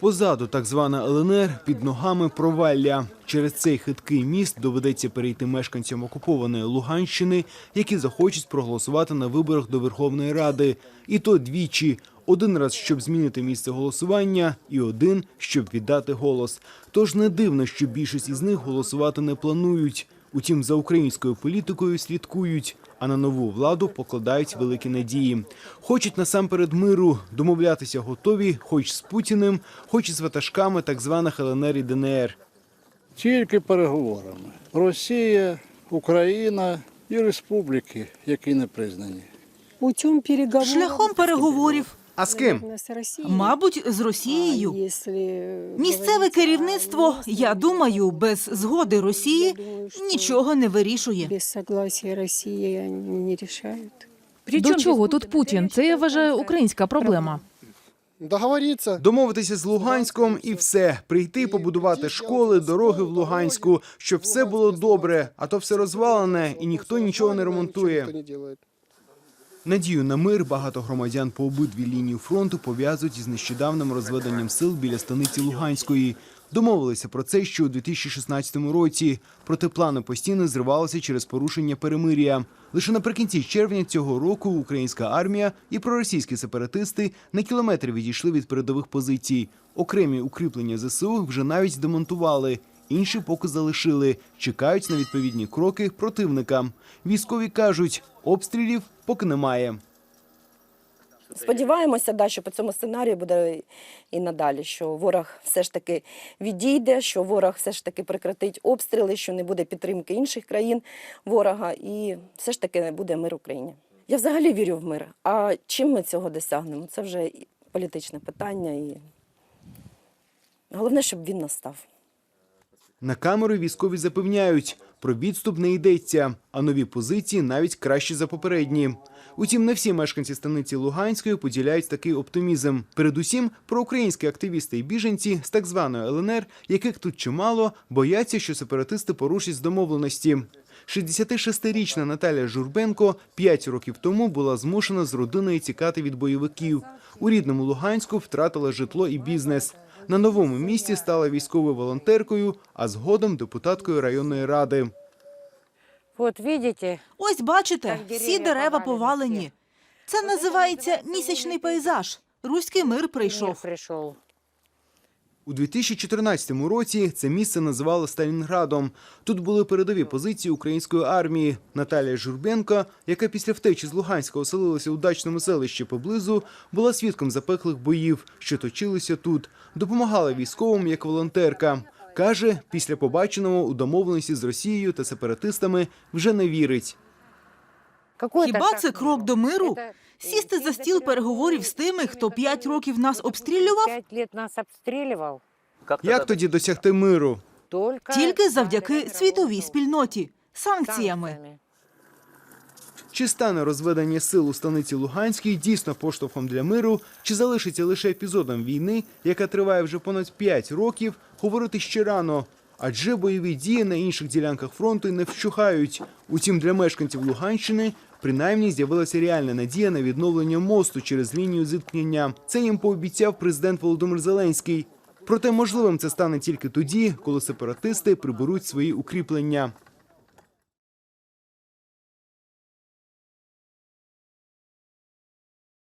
Позаду так звана ЛНР під ногами провалля. Через цей хиткий міст доведеться перейти мешканцям окупованої Луганщини, які захочуть проголосувати на виборах до Верховної Ради. І то двічі. Один раз, щоб змінити місце голосування, і один, щоб віддати голос. Тож не дивно, що більшість із них голосувати не планують. Утім, за українською політикою слідкують, а на нову владу покладають великі надії. Хочуть насамперед миру, домовлятися готові, хоч з Путіним, хоч і з ватажками так званих ЛНР і ДНР. Тільки переговорами. Росія, Україна і республіки, які не признані. Шляхом переговорів, А з ким? Мабуть, з Росією. Місцеве керівництво, я думаю, без згоди Росії нічого не вирішує. без согласия Росії не рішають. До чого тут Путін? Це я вважаю українська проблема. Договориться. Домовитися з Луганськом і все. Прийти, побудувати школи, дороги в Луганську, щоб все було добре, а то все розвалене і ніхто нічого не ремонтує. Надію на мир багато громадян по обидві лінії фронту пов'язують із нещодавним розведенням сил біля станиці Луганської. Домовилися про це ще у 2016 році. Проте плани постійно зривалися через порушення перемир'я. Лише наприкінці червня цього року українська армія і проросійські сепаратисти на кілометри відійшли від передових позицій. Окремі укріплення ЗСУ вже навіть демонтували. Інші поки залишили, чекають на відповідні кроки противника. Військові кажуть, обстрілів поки немає. Сподіваємося, да, що по цьому сценарію буде і надалі, що ворог все ж таки відійде, що ворог все ж таки прекратить обстріли, що не буде підтримки інших країн ворога, і все ж таки буде мир Україні. Я взагалі вірю в мир. А чим ми цього досягнемо? Це вже політичне питання, і головне, щоб він настав. На камеру військові запевняють, про відступ не йдеться, а нові позиції навіть краще за попередні. Утім, не всі мешканці станиці Луганської поділяють такий оптимізм. Передусім, проукраїнські активісти і біженці з так званої ЛНР, яких тут чимало, бояться, що сепаратисти порушать домовленості. 66-річна Наталя Журбенко 5 років тому була змушена з родиною тікати від бойовиків. У рідному Луганську втратила житло і бізнес. На новому місці стала військовою волонтеркою, а згодом депутаткою районної ради. От видите, Ось бачите, всі дерева повалені. Це називається місячний пейзаж. Руський мир мир прийшов. У 2014 році це місце називали Сталінградом. Тут були передові позиції української армії. Наталія Журбенко, яка після втечі з Луганська оселилася у дачному селищі поблизу, була свідком запеклих боїв, що точилися тут. Допомагала військовим як волонтерка. Каже, після побаченого у домовленості з Росією та сепаратистами вже не вірить. Хіба це крок до миру? Сісти за стіл переговорів з тими, хто п'ять років нас обстрілював? Пять. Як тоді досягти миру? Только Тільки завдяки світовій спільноті, санкціями. Чи стане розведення сил у станиці Луганській дійсно поштовхом для миру, чи залишиться лише епізодом війни, яка триває вже понад 5 років, говорити ще рано. Адже бойові дії на інших ділянках фронту не вщухають. Утім, для мешканців Луганщини принаймні з'явилася реальна надія на відновлення мосту через лінію зіткнення. Це їм пообіцяв президент Володимир Зеленський. Проте можливим це стане тільки тоді, коли сепаратисти приберуть свої укріплення.